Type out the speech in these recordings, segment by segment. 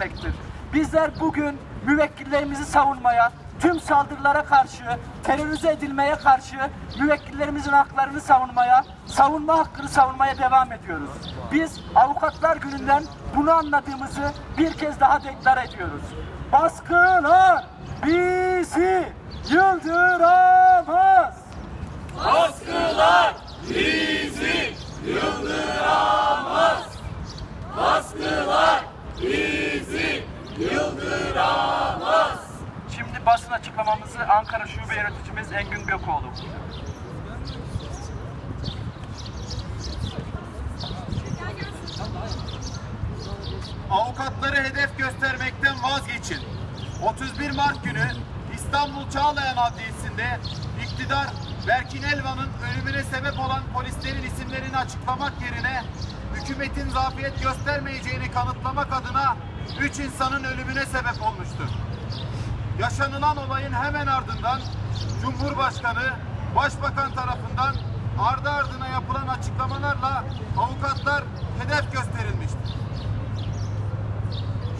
demektir. Bizler bugün müvekkillerimizi savunmaya, tüm saldırılara karşı, terörize edilmeye karşı müvekkillerimizin haklarını savunmaya, savunma hakkını savunmaya devam ediyoruz. Biz avukatlar gününden bunu anladığımızı bir kez daha deklar ediyoruz. Baskılar bizi yıldıramaz. Baskılar bizi yıldıramaz. Baskılar bizi yıldıramaz. Şimdi basın açıklamamızı Ankara Şube Yöneticimiz Engin Gökoğlu. Avukatları hedef göstermekten vazgeçin. 31 Mart günü İstanbul Çağlayan Adliyesi'nde iktidar Berkin Elvan'ın ölümüne sebep olan polislerin isimlerini açıklamak yerine hükümetin zafiyet göstermeyeceğini kanıtlamak adına 3 insanın ölümüne sebep olmuştur. Yaşanılan olayın hemen ardından Cumhurbaşkanı, Başbakan tarafından ardı ardına yapılan açıklamalarla avukatlar hedef gösterilmiştir.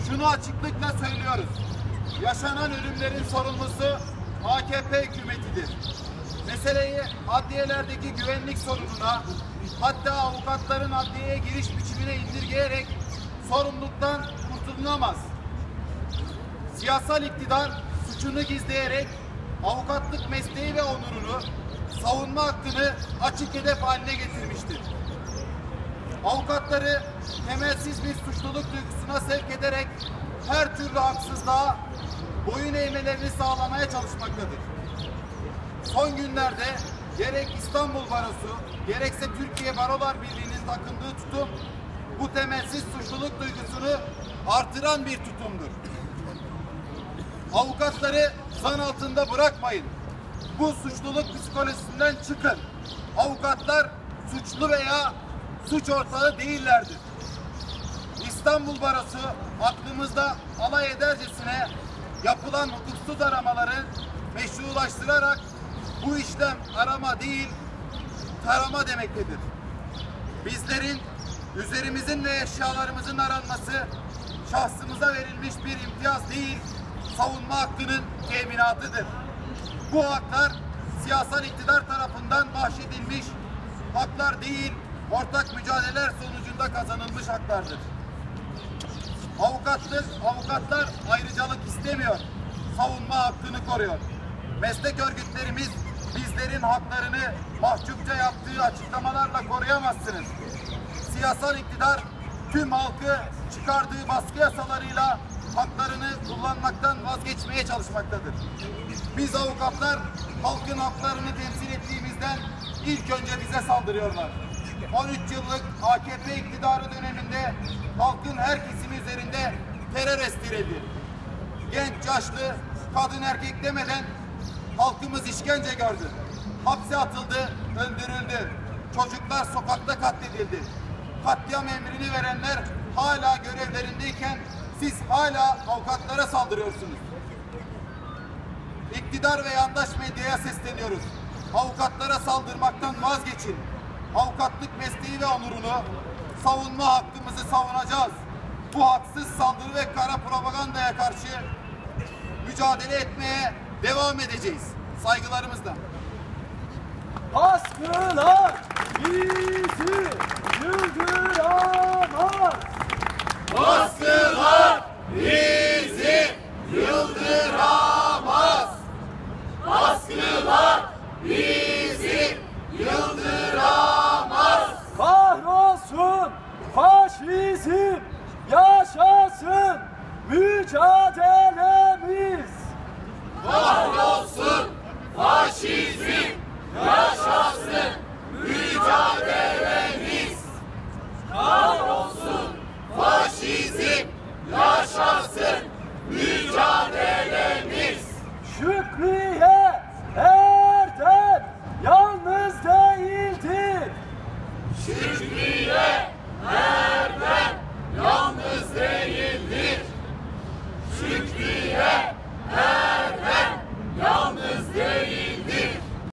Şunu açıklıkla söylüyoruz. Yaşanan ölümlerin sorumlusu AKP hükümetidir. Meseleyi adliyelerdeki güvenlik sorununa hatta avukatların adliyeye giriş biçimine indirgeyerek sorumluluktan kurtululamaz. Siyasal iktidar suçunu gizleyerek avukatlık mesleği ve onurunu savunma hakkını açık hedef haline getirmiştir. Avukatları temelsiz bir suçluluk duygusuna sevk ederek her türlü haksızlığa boyun eğmelerini sağlamaya çalışmaktadır. Son günlerde gerek İstanbul Barosu gerekse Türkiye Barolar Birliği'nin takındığı tutum bu temelsiz suçluluk duygusunu artıran bir tutumdur. Avukatları zan altında bırakmayın. Bu suçluluk psikolojisinden çıkın. Avukatlar suçlu veya suç ortağı değillerdir. İstanbul Barosu aklımızda alay edercesine yapılan hukuksuz aramaları meşrulaştırarak bu işlem arama değil tarama demektedir. Bizlerin üzerimizin ve eşyalarımızın aranması şahsımıza verilmiş bir imtiyaz değil, savunma hakkının teminatıdır. Bu haklar siyasal iktidar tarafından bahşedilmiş haklar değil, ortak mücadeleler sonucunda kazanılmış haklardır. Avukatlık, avukatlar ayrıcalık istemiyor, savunma hakkını koruyor. Meslek örgütlerimiz bizlerin haklarını mahcupça yaptığı açıklamalarla koruyamazsınız. Siyasal iktidar tüm halkı çıkardığı baskı yasalarıyla haklarını kullanmaktan vazgeçmeye çalışmaktadır. Biz avukatlar halkın haklarını temsil ettiğimizden ilk önce bize saldırıyorlar. 13 yıllık AKP iktidarı döneminde halkın her kesimi üzerinde terör estirildi. Genç, yaşlı, kadın, erkek demeden halkımız işkence gördü. Hapse atıldı, öldürüldü. Çocuklar sokakta katledildi. Katliam emrini verenler hala görevlerindeyken siz hala avukatlara saldırıyorsunuz. İktidar ve yandaş medyaya sesleniyoruz. Avukatlara saldırmaktan vazgeçin. Avukatlık mesleği ve onurunu, savunma hakkımızı savunacağız. Bu haksız saldırı ve kara propagandaya karşı mücadele etmeye devam edeceğiz. Saygılarımızla. Baskılar bizi yıldıramaz. Baskılar bizi yıldıramaz. Baskılar